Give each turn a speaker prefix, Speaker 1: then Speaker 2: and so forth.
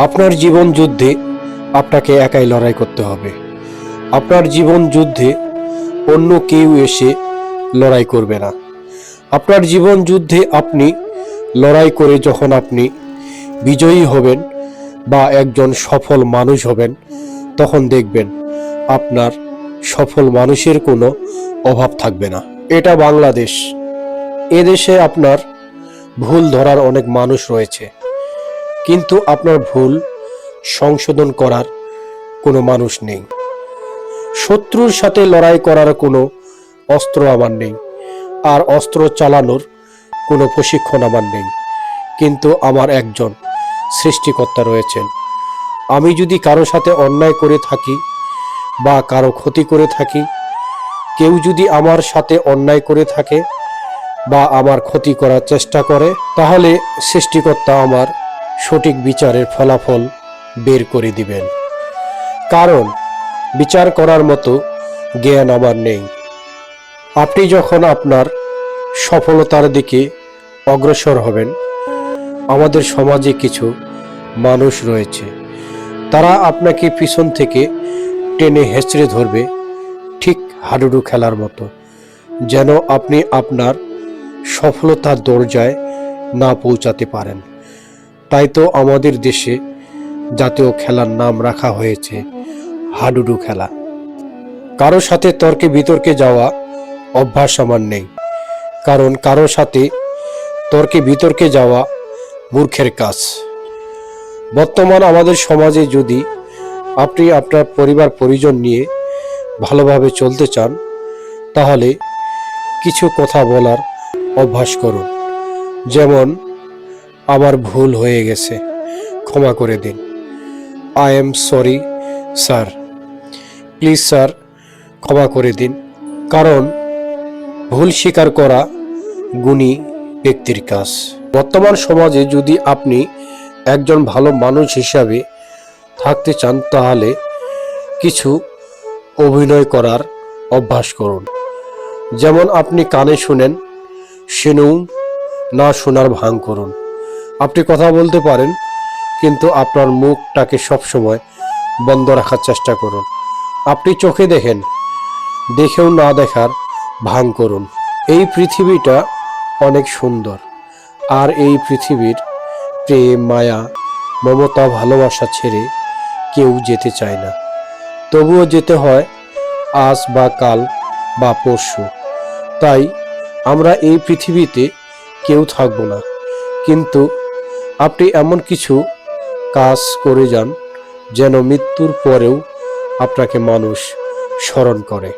Speaker 1: আপনার জীবন যুদ্ধে আপনাকে একাই লড়াই করতে হবে। আপনার জীবন যুদ্ধে অন্য কেউ এসে লড়াই করবে না। আপনার জীবন যুদ্ধে আপনি লড়াই করে যখন আপনি বিজয়ী হবেন বা একজন সফল মানুষ হবেন, তখন দেখবেন আপনার সফল মানুষের কোনো অভাব থাকবে না। এটা বাংলাদেশ। এদেশে আপনার ভুল ধরার অনেক মানুষ রয়েছে। কিন্তু আপনার ভুল সংশোধন করার কোনো মানুষ নেই। শত্রুর সাথে লড়াই করার কোনো অস্ত্র আমার নেই। আর অস্ত্র চালানোর কোনো প্রশিক্ষণ আমার নেই। কিন্তু আমার একজন সৃষ্টিকর্তা রয়েছেন। আমি যদি কারও সাথে অন্যায় করে থাকি বা কারও ক্ষতি করে থাকি, কেউ যদি আমার সাথে অন্যায় করে থাকে বা আমার ক্ষতি করার চেষ্টা করে, তাহলে সৃষ্টিকর্তা আমার সঠিক বিচারের ফলাফল বের করে দিবেন। কারণ, বিচার করার মতো জ্ঞান আমার নেই। আপনি যখন আপনার সফলতার দিকে অগ্রসর হবেন, আমাদের সমাজে কিছু মানুষ রয়েছে। তারা আপনাকে পিছন থেকে টেনে হেঁচড়ে ধরবে ঠিক হাডুডু খেলার মতো, যেন আপনি আপনার সফলতার দরজায় না পৌঁছাতে পারেন। তাই তো আমাদের দেশে জাতীয় খেলার নাম রাখা হয়েছে হাডুডু খেলা। কারও সাথে তর্কে বিতর্কে যাওয়া অভ্যাস আমার নেই। কারণ কারও সাথে তর্কে বিতর্কে যাওয়া মূর্খের কাজ। বর্তমান আমাদের সমাজে যদি আপনি আপনার পরিবার, পরিজন নিয়ে ভালোভাবে চলতে চান, তাহলে কিছু কথা বলার অভ্যাস করুন। যেমন আমার ভুল হয়ে গেছে। ক্ষমা করে দিন। I am sorry sir please sir ক্ষমা করে দিন। কারণ ভুল স্বীকার করা গুণী ব্যক্তির কাজ। বর্তমান সমাজে যদি আপনি একজন ভালো মানুষ হিসাবে থাকতে চান, তাহলে কিছু অভিনয় করার অভ্যাস করুন। যেমন আপনি কানে শুনেন শুনেও না শোনার ভান করুন। আপনি কথা বলতে পারেন, কিন্তু আপনার মুখটাকে সবসময় বন্ধ রাখার চেষ্টা করুন। আপনি চোখে দেখেন, দেখেও না দেখার ভান করুন। এই পৃথিবীটা অনেক সুন্দর, আর এই পৃথিবীর প্রেম, মায়া, মমতা, ভালোবাসা ছেড়ে কেউ যেতে চায় না। তবুও যেতে হয় আজ বা কাল বা পরশু। তাই আমরা এই পৃথিবীতে কেউ থাকব না, কিন্তু আপনি এমন কিছু কাজ করে যান যেন মৃত্যুর পরেও আপনাকে মানুষ স্মরণ করে।